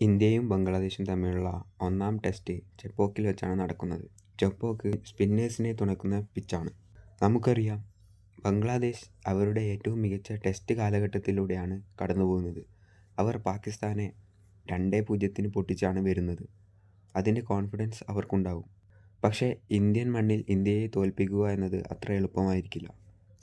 ഇന്ത്യയും ബംഗ്ലാദേശും തമ്മിലുള്ള ഒന്നാം ടെസ്റ്റ് ചെപ്പോക്കിൽ വെച്ചാണ് നടക്കുന്നത്. ചെപ്പോക്ക് സ്പിന്നേഴ്സിനെ തുണക്കുന്ന പിച്ചാണ്. നമുക്കറിയാം ബംഗ്ലാദേശ് അവരുടെ ഏറ്റവും മികച്ച ടെസ്റ്റ് കാലഘട്ടത്തിലൂടെയാണ് കടന്നുപോകുന്നത്. അവർ പാകിസ്ഥാനെ രണ്ടേ പൂജ്യത്തിന് പൊട്ടിച്ചാണ് വരുന്നത്. അതിന്റെ കോൺഫിഡൻസ് അവർക്കുണ്ടാകും. പക്ഷേ ഇന്ത്യൻ മണ്ണിൽ ഇന്ത്യയെ തോൽപ്പിക്കുക എന്നത് അത്ര എളുപ്പമായിരിക്കില്ല.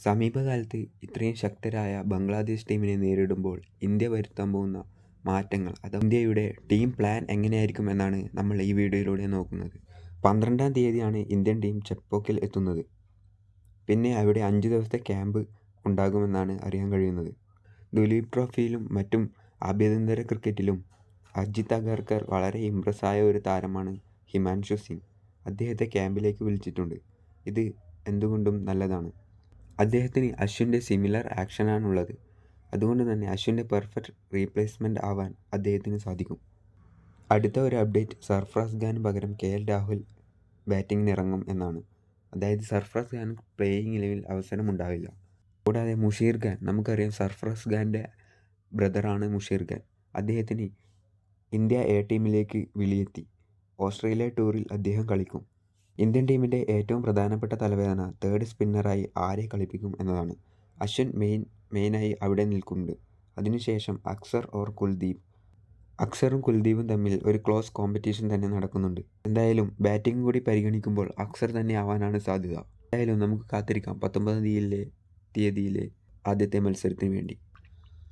സമീപകാലത്ത് ഇത്രയും ശക്തരായ ബംഗ്ലാദേശ് ടീമിനെ നേരിടുമ്പോൾ ഇന്ത്യ വരുത്താൻ പോകുന്ന മാറ്റങ്ങൾ അഥവാ ഇന്ത്യയുടെ ടീം പ്ലാൻ എങ്ങനെയായിരിക്കും എന്നാണ് നമ്മൾ ഈ വീഡിയോയിലൂടെ നോക്കുന്നത്. പന്ത്രണ്ടാം തീയതിയാണ് ഇന്ത്യൻ ടീം ചെപ്പോക്കിൽ എത്തുന്നത്. പിന്നെ അവിടെ അഞ്ച് ദിവസത്തെ ക്യാമ്പ് ഉണ്ടാകുമെന്നാണ് അറിയാൻ കഴിയുന്നത്. ദുലീപ് ട്രോഫിയിലും മറ്റും ആഭ്യന്തര ക്രിക്കറ്റിലും അജിത് അഗർക്കർ വളരെ ഇമ്പ്രസ്സായ ഒരു താരമാണ് ഹിമാൻഷു സിംഗ്. അദ്ദേഹത്തെ ക്യാമ്പിലേക്ക് വിളിച്ചിട്ടുണ്ട്. ഇത് എന്തുകൊണ്ടും നല്ലതാണ്. അദ്ദേഹത്തിന് അശ്വിന്റെ സിമിലർ ആക്ഷനാണുള്ളത്. അതുകൊണ്ട് തന്നെ അശ്വിന്റെ പെർഫെക്റ്റ് റീപ്ലേസ്മെന്റ് ആവാൻ അദ്ദേഹത്തിന് സാധിക്കും. അടുത്ത ഒരു അപ്ഡേറ്റ് സർഫ്രാസ് ഖാന് പകരം കെ. എൽ. രാഹുൽ ബാറ്റിംഗിനിറങ്ങും എന്നാണ്. അതായത് സർഫ്രാസ് ഖാൻ പ്ലേയിങ് അവസരം ഉണ്ടാവില്ല കൂടാതെ മുഷീർ ഖാൻ നമുക്കറിയാം സർഫ്രാസ് ഖാന്റെ ബ്രദറാണ് മുഷീർ ഖാൻ. അദ്ദേഹത്തിന് ഇന്ത്യ എ ടീമിലേക്ക് വിളിയെത്തി. ഓസ്ട്രേലിയ ടൂറിൽ അദ്ദേഹം കളിക്കും. ഇന്ത്യൻ ടീമിന്റെ ഏറ്റവും പ്രധാനപ്പെട്ട തലവേദന തേർഡ് സ്പിന്നറായി ആരെ കളിപ്പിക്കും എന്നതാണ്. അശ്വിൻ മെയിനായി അവിടെ നിൽക്കുന്നുണ്ട്. അതിനുശേഷം അക്സർ ഓർ കുൽദീപ്. അക്സറും കുൽദീപും തമ്മിൽ ഒരു ക്ലോസ് കോമ്പറ്റീഷൻ തന്നെ നടക്കുന്നുണ്ട്. എന്തായാലും ബാറ്റിംഗ് കൂടി പരിഗണിക്കുമ്പോൾ അക്സർ തന്നെ ആവാനാണ് സാധ്യത. എന്തായാലും നമുക്ക് കാത്തിരിക്കാം പത്തൊമ്പതാം തീയതിയിലെ തീയതിയിലെ ആദ്യത്തെ മത്സരത്തിന് വേണ്ടി.